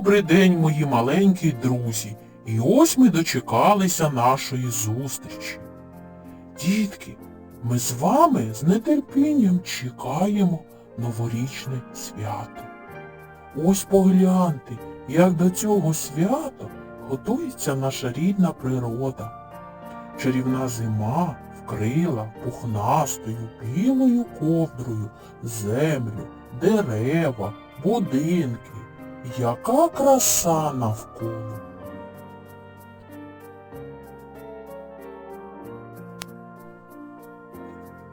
Добрий день, мої маленькі друзі. І ось ми дочекалися нашої зустрічі. Дітки, ми з вами з нетерпінням чекаємо новорічне свято. Ось погляньте, як до цього свята готується наша рідна природа. Чарівна зима вкрила пухнастою білою ковдрою землю, дерева, будинки. Яка краса навколо.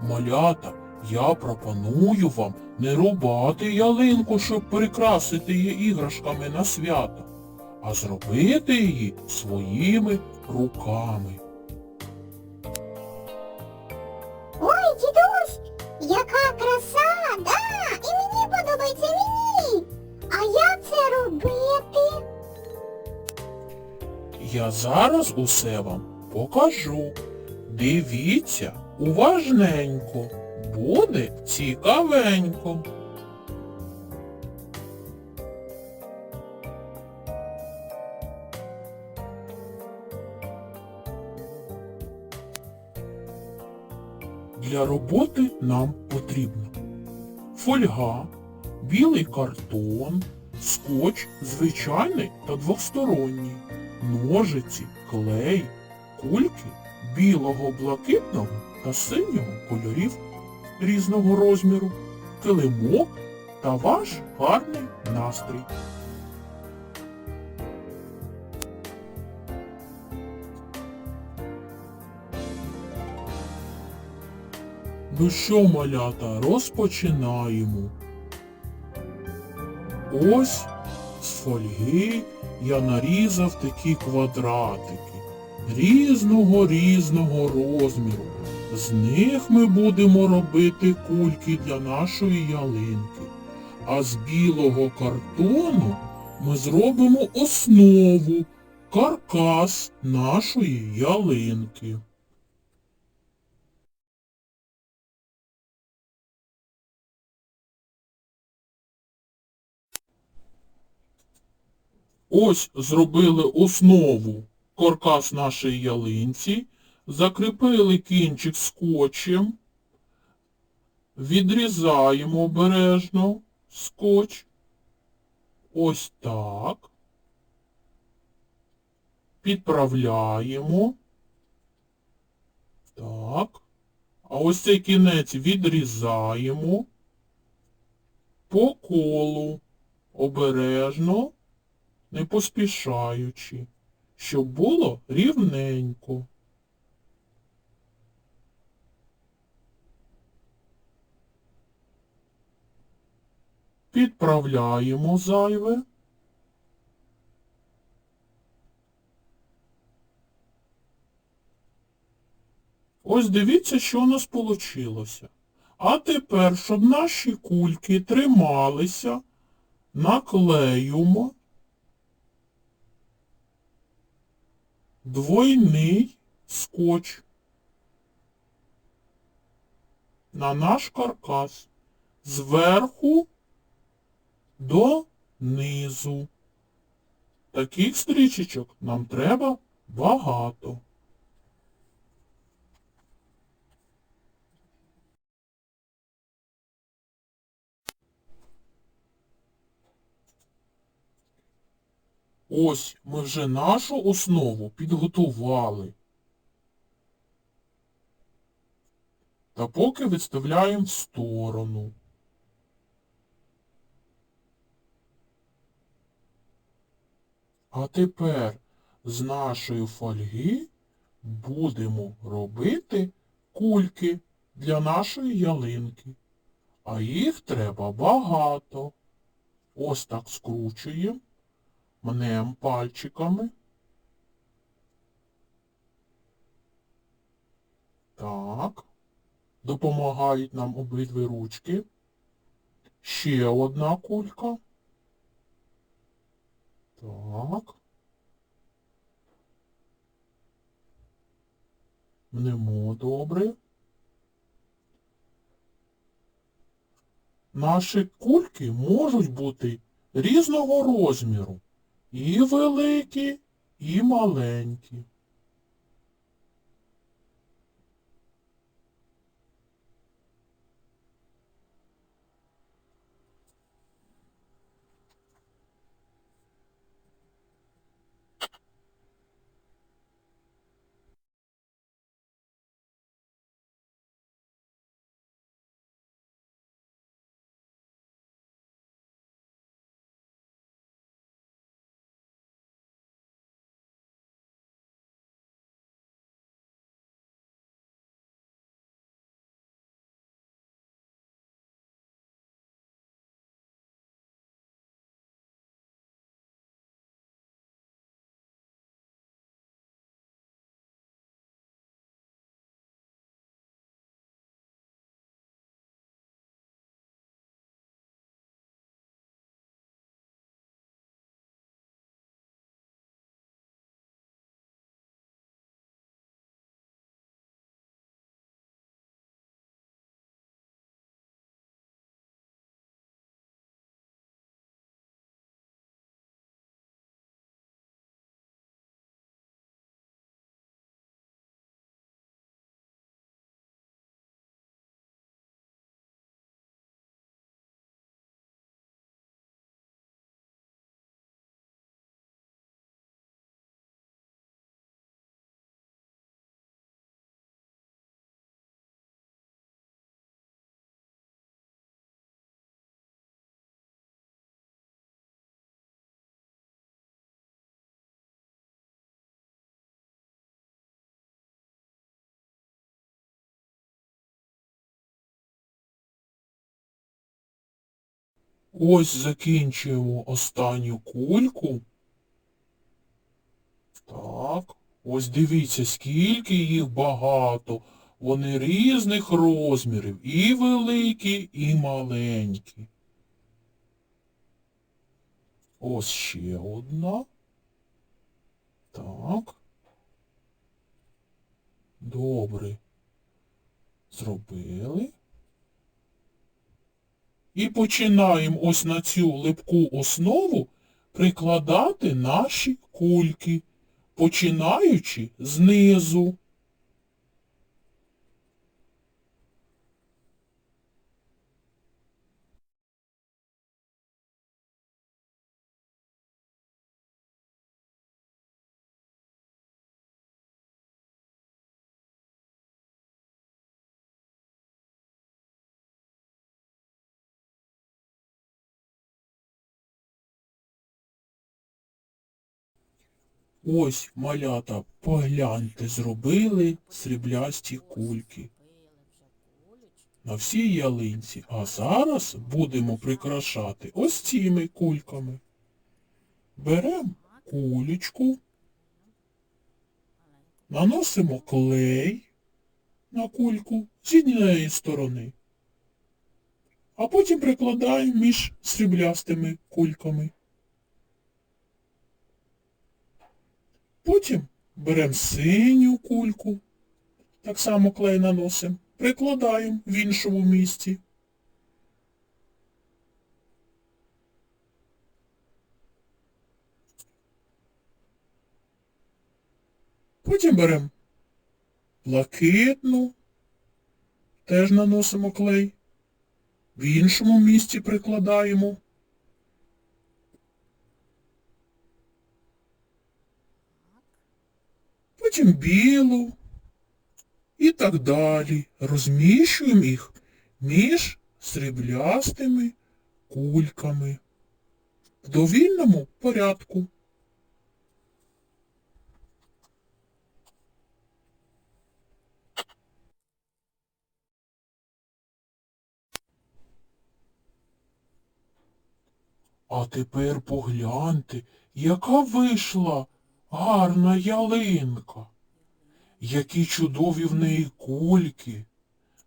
Малята, я пропоную вам не рубати ялинку, щоб прикрасити її іграшками на свято, а зробити її своїми руками. Я зараз усе вам покажу. Дивіться уважненько, буде цікавенько. Для роботи нам потрібно фольга, білий картон, скотч звичайний та двосторонній, ножиці, клей, кульки білого, блакитного та синього кольорів різного розміру, килимок та ваш гарний настрій. Ну що, малята, розпочинаємо. Ось з фольги я нарізав такі квадратики різного різного розміру. З них ми будемо робити кульки для нашої ялинки. А з білого картону ми зробимо основу, каркас нашої ялинки. Ось зробили основу каркас нашої ялинці, закріпили кінчик скотчем, відрізаємо обережно скотч. Ось так. Підправляємо. Так. А ось цей кінець відрізаємо по колу обережно не поспішаючи, щоб було рівненько. Підправляємо зайве. Ось дивіться, що у нас вийшло. А тепер, щоб наші кульки трималися, наклеюємо двойний скотч на наш каркас зверху до низу. Таких стрічечок нам треба багато. Ось ми вже нашу основу підготували. Та поки відставляємо в сторону. А тепер з нашої фольги будемо робити кульки для нашої ялинки. А їх треба багато. Ось так скручуємо мнем пальчиками. Так. Допомагають нам обидві ручки. Ще одна кулька. Так. Мнемо добре. Наші кульки можуть бути різного розміру. І великі, і маленькі. Ось закінчуємо останню кульку. Так, ось дивіться, скільки їх багато. Вони різних розмірів, і великі, і маленькі. Ось ще одна. Так. Добре. Зробили. І починаємо ось на цю липку основу прикладати наші кульки, починаючи знизу. Ось, малята, погляньте, зробили сріблясті кульки на всій ялинці. А зараз будемо прикрашати ось цими кульками. Беремо кулечку, наносимо клей на кульку з однієї сторони, а потім прикладаємо між сріблястими кульками. Потім беремо синю кульку, так само клей наносимо, прикладаємо в іншому місці. Потім беремо блакитну, теж наносимо клей, в іншому місці прикладаємо. Потім білу і так далі. Розміщуємо їх між сріблястими кульками в довільному порядку. А тепер погляньте, яка вийшла гарна ялинка. Які чудові в неї кульки,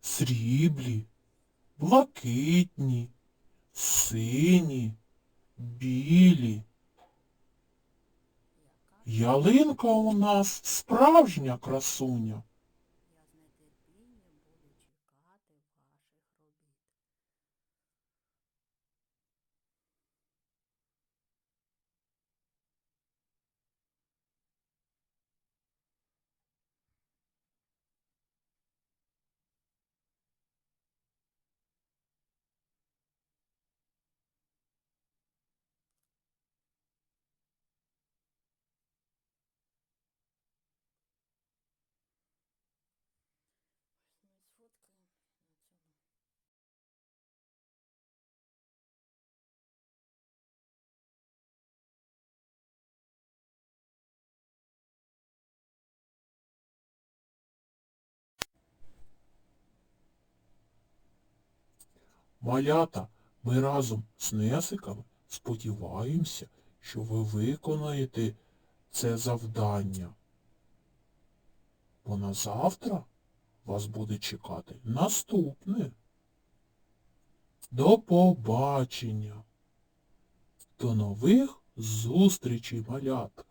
сріблі, блакитні, сині, білі. Ялинка у нас справжня красуня. Я з нетерпінням буду чекати ваших робіт. Малята, ми разом з Несиками сподіваємося, що ви виконаєте це завдання. Бо на завтра вас буде чекати наступне. До побачення. До нових зустрічей, малята.